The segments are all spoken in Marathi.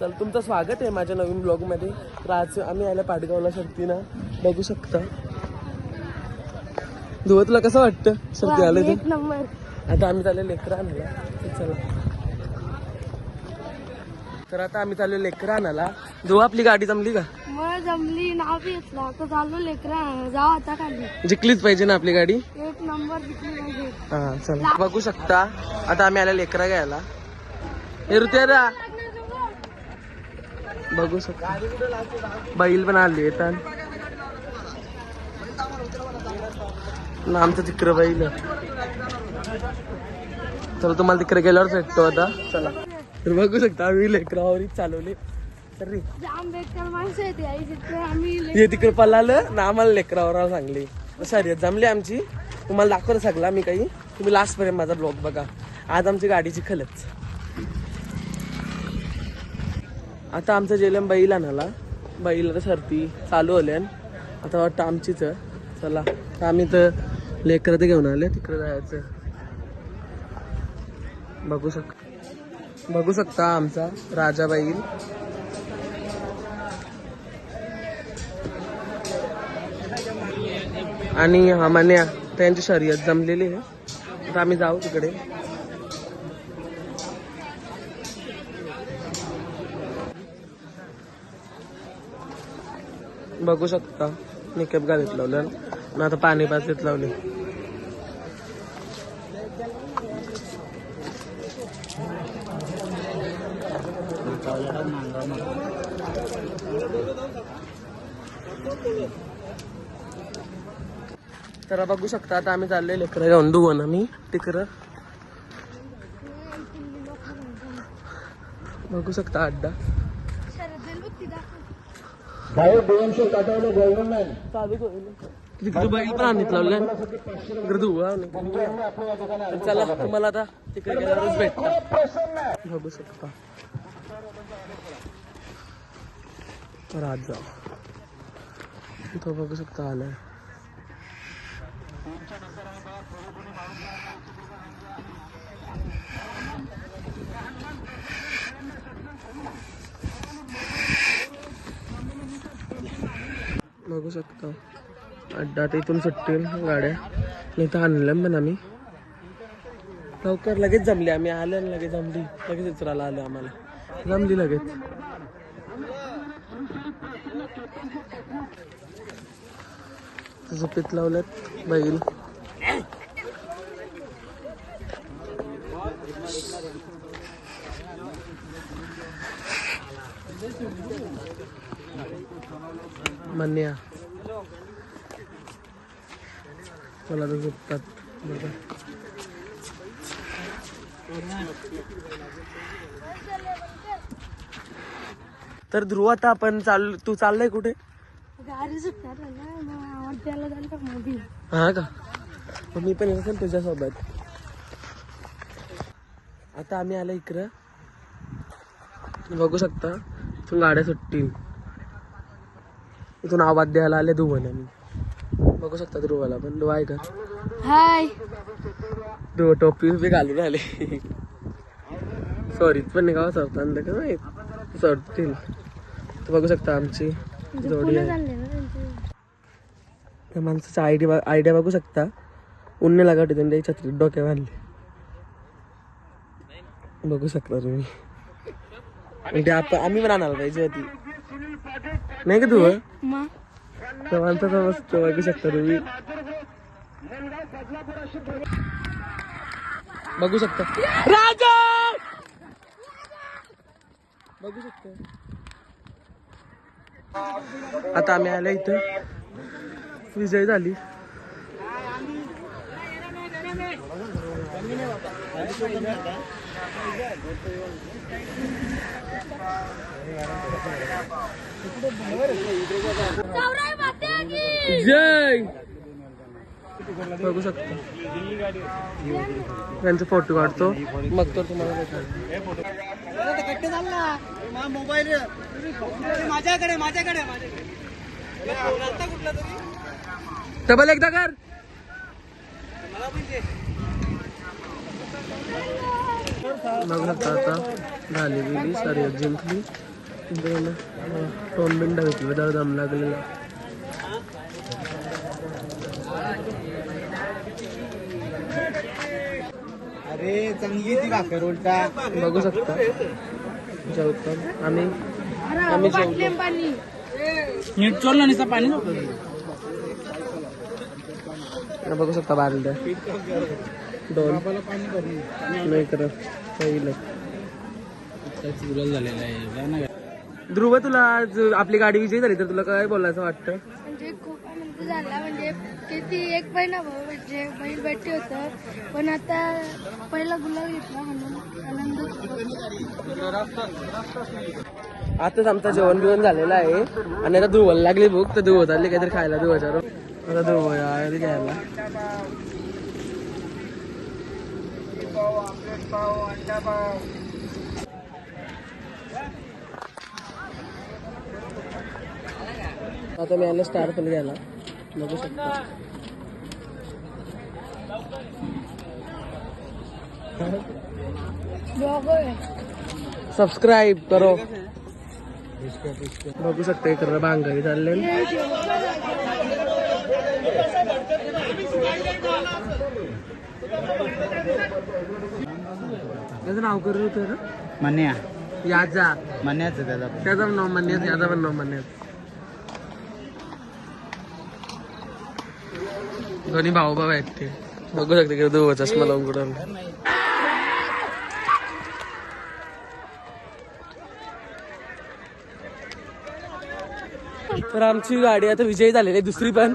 तर तुमचं स्वागत आहे माझ्या नवीन ब्लॉगमध्ये. तर आज आम्ही आल्या पाटगावला शक्तीनं बघू शकता. धुवं तुला कसं वाटतं? शक्ती आलं ते नंबर. आता आम्ही चालले लेकरं आणायला. चला. तर आता आम्ही चाललो लेकरं आणायला. धुवं आपली गाडी जमली का? मग जमली नाव बी घेतलं. आता चाललो लेकरा जाऊ आता खाली. जिंकलीच पाहिजे ना आपली गाडी? एक नंबर जिंकली पाहिजे. हा चला. बघू शकता. आता आम्ही आल्या लेकरा घ्यायला. हे ऋतुरा बघू शकता. बैल पण आली येतात ना आमचं तिकडं बैल. चला तुम्हाला तिकडे गेल्यावर भेटतो आता. चला. तर बघू शकता आम्ही लेकरावरच चालवले. हे तिकडे पळालं ना आम्हाला लेकरावर सांगली. शर्यत जमली आमची. तुम्हाला दाखवलं सगळं मी काही. तुम्ही लास्ट पर्यंत माझा ब्लॉग बघा. आज आमची गाडीची खलच आता आमचं जेलम बैल आणाला. बैल आता चालू आल्यान आता वाटतं आमचीच. चला तर आम्ही तर लेकरं ते घेऊन आले. तिकडे जायचं. बघू शक बघू शकता आमचा राजा बैल. आणि हा मान्या त्यांची शर्यत जमलेली आहे. तर आम्ही जाऊ तिकडे. बघू शकता. निकेप गाडीत लावलं आणि आता पाणी पातळीत लावली. तर बघू शकता आता आम्ही चालले लेकरं घेऊन. दुवन आम्ही तिकडं. बघू शकता अड्डा शरद देईल बघ ती दाखव. चालू तिकडे बैल पण आणत लावलं तिकडे धुवा आणि चला तुम्हाला आता तिकडे गेल्यावरच भेटता बघू शकता तर आज जा तो बघू शकता आलाय बघू शकता. अड्डा ते इथून सुटतील गाड्या. नाही तर आणल्या पण आम्ही. लवकर लगेच जमली आम्ही. आल्या आणि लगेच जमली. लगेच उचरायला आलो आम्हाला. जमली लगेच. झोपेत लावल्यात बैल. मन्या. मला तर झोपतात. बघा. तर ध्रुव आता आपण चाल तू चाललाय कुठे? हा का? मग मी पण येतो तुझ्यासोबत. आता आम्ही आलो इकडं. बघू शकता गाड्या सुटतील. इथून आवाज द्यायला आले धुवन आम्ही बघू शकता ध्रुवाला पण. ध्रुव आहे का? हाय. ध्रुव टोपी उभी घालून आले. सॉरी पण सरताना का नाही? सरतील तर बघू शकता आमची जोडी ना त्यांचे. त्या माणसाचा आयडिया आयडिया बघू शकता. उन्ने लागत होते त्याची छत्री डोक्या बांधली. बघू शकता तुम्ही. आणि ते आपण आम्ही पण आणायला पाहिजे होती. नाही का तू मस्त बघू शकता तुम्ही. बघू शकता. राजा! बघू शकता. आता आम्ही आलो इथं. विजय झाली. जय। बघू शकतो. त्यांचे फोटो काढतो. मग तर तुम्हाला मोबाईल माझ्याकडे माझ्याकडे डबल एकदा कर. बघू शकता आता झाली गेली शर्यत जिंकली दोन दोन मिनटं भेटली जरा दम लागलेला. अरे चांगली ती भाकर उलटा. बघू शकता. जेवतो. आम्ही आम्ही नीट चोल ना नुसतं पाणी? बघू शकता बारल्या नाही ध्रुव तुला आज आपली गाडी विजयी झाली तर तुला काय बोलायचं वाटतं म्हणजे खूप आनंद झाला. म्हणजे किती एक महिना म्हणजे बैल बैठी होतं. पण आता पहिला गुलाब घेतला म्हणून आनंद आताच आमचं जेवण बिवण झालेलं आहे. आणि आता धुवायला लागली भूक. तर धुवत आली काहीतरी खायला. धुवायच्या आता धुवया आली घ्यायला आता मी आलो स्टार पण घ्यायला. बघू शकता. सबस्क्राईब करो. बघू शकता इकडं भांगाई चालले. त्याचं नाव करू होतं ना मन्या. याचा मन्याचं त्याचा. त्याचं नाव म्हणण्यात याचा पण नाव म्हणण्यात दोन्ही भाऊ भाऊ आहेत ते. बघू शकते की दोघं चष्मा लावून कुठं तर आमची गाडी आता विजयी झालेली आहे दुसरी पण.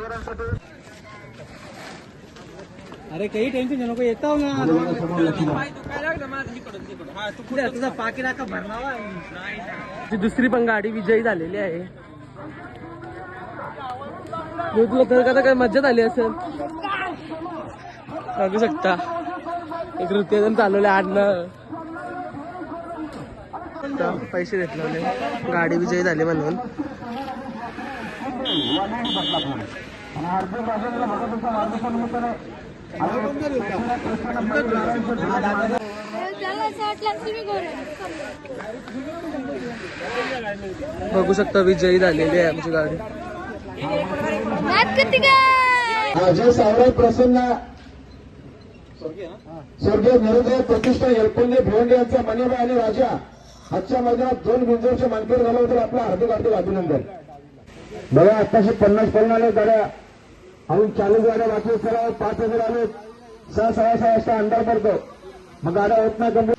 अरे काही टेन्शन नको येतो ना. तुझा पाकिट का भरणावा. ती दुसरी पण गाडी विजयी झालेली आहे. मी तुला तर का काय मज्जा झाली असेल. बघू शकता. एक नृत्यजन चालवले आडनं. आता पैसे घेतले गाडी विजयी झाली म्हणून. बघू शकता विजयी झालेली आहे आमची गाडी. अजय सावराय प्रसन्न स्वर्गीय नरोदय प्रतिष्ठा एलपल्ले भिवंडी यांचा मनिबा आणि राजा आजच्या मैदानात दोन गुंजरचे मानकर झाला होता. आपला हार्दिक हार्दिक अभिनंदन. बघा आताशे पन्नास आले गाड्या. अजून चालू गाड्या बाकी सरा पाच हजार आले. सहा सहा सहा वाजता अंधार पडतो. मग गाड्या होत नाही कमी.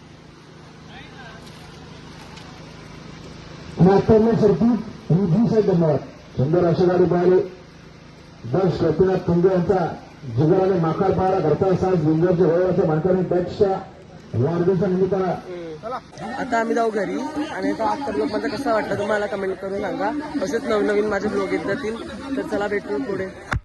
नागपूरला सरकी साहेब धन्यवाद. सुंदर अशी गाडी पाहिली दर्श गोपीनाथ तुंगे यांचा जिगर आणि माकाळ पाहायला घरचा साज गुंजारच्या वयाच्या माणसाने बॅचच्या वाढदिवसा निमित्तानं. आता आम्ही जाऊ घरी आणि तो आजचा ब्लॉग माझा कसा वाटला तुम्हाला कमेंट करून सांगा. असेच नवनवीन माझे ब्लॉग येत जातील. तर चला भेटू पुढे.